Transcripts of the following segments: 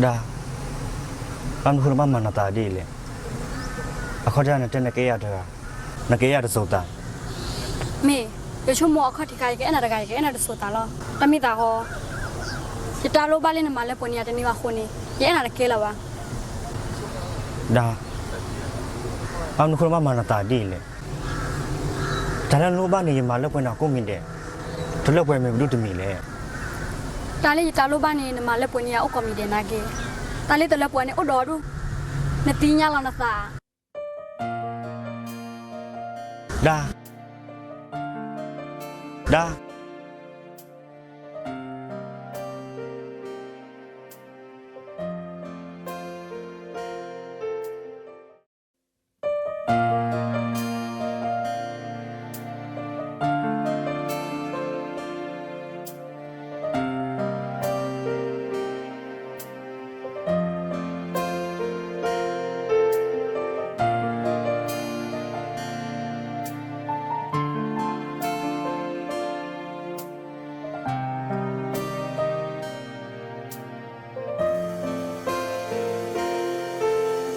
ဒါအမ်ခုရမမနာတာဒီလေအခါကျတဲ့တဲ့ကေရတဲ့နကေရတဲ့စုံတာမေရချုံမောအခတ်တိခိုင်ကဲအနာတခိုင်ကဲအနာတဆိုတာလောတမိတာဟောရတာလိုပါလေးနမလဲပွန်ရတဲ့နေပါခုန်နေရဲအနာတကဲလာပါဒါအမ်ခုရမမနာတာဒီလေဒါလည်းလောဘနေမှာလောက်ပွင့်တော့ကိုမြင်တယ်တလောက်ပွဲမယ်ဘုဒ္ဓမီလေ တာလေးရတာလိုပါနေနမလဲပွန်ရအုတ်ကမီတဲ့နာကေတာ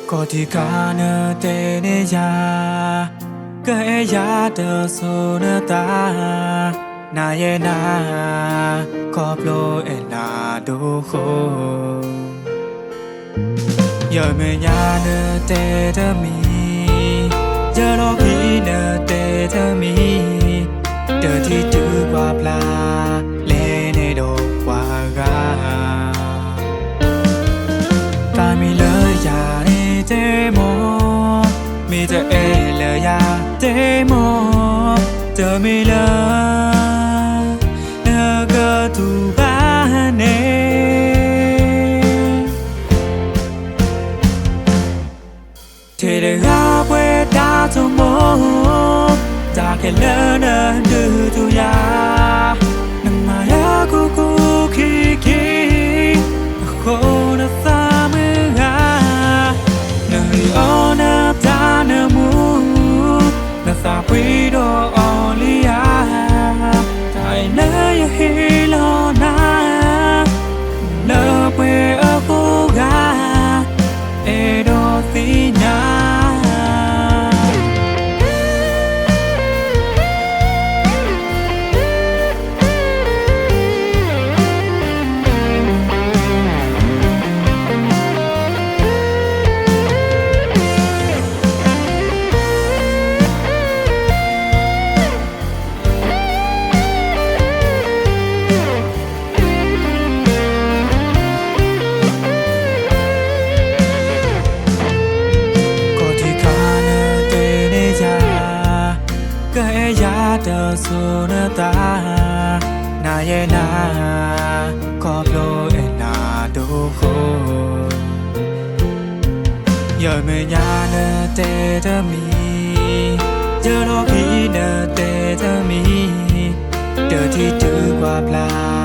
လေးတလဲပွန်နေအုတ်တော်တို့နတိညာလောနသာဒါဒါကိုဒီကနတဲ့နေရာကဲရတဲ့ဆိုနေတာ မိတဲ့အဲလရာတဲ့မောတမီလာနာကတူပါနေထေရကပွဲတာချုံမောတာကလနာဒူ ကဲရတဲ့ဆိုနေတာနာရဲ့နာကောပလိုအနာဒိုခိုရမညာတဲ့တမီရတော့ခိနေတဲ့တမီတတိတူပါပလာ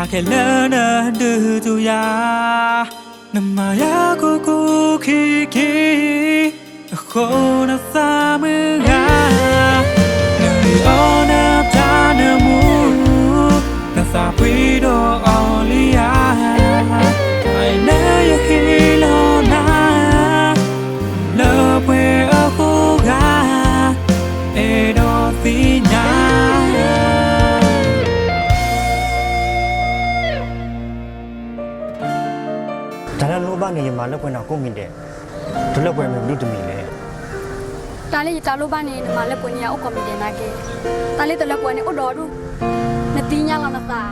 Ta ke lana du tu ya နမယာကိုကိုခီခီအခုနသမ ဒါလည်းလောဘနေမှာလောက်ပွင့်တော့ကိုမြင်တယ်တလက်ပွဲမယ်ဘုဒ္ဓမီလေတာလေးတာလို့ပါနေနမလက်ပွင့်ရအုတ်ကော်မီတယ်နာကေတာလေးတလက်ပွင့်နေအုတ်တော်တို့နတီးညာလာနသာ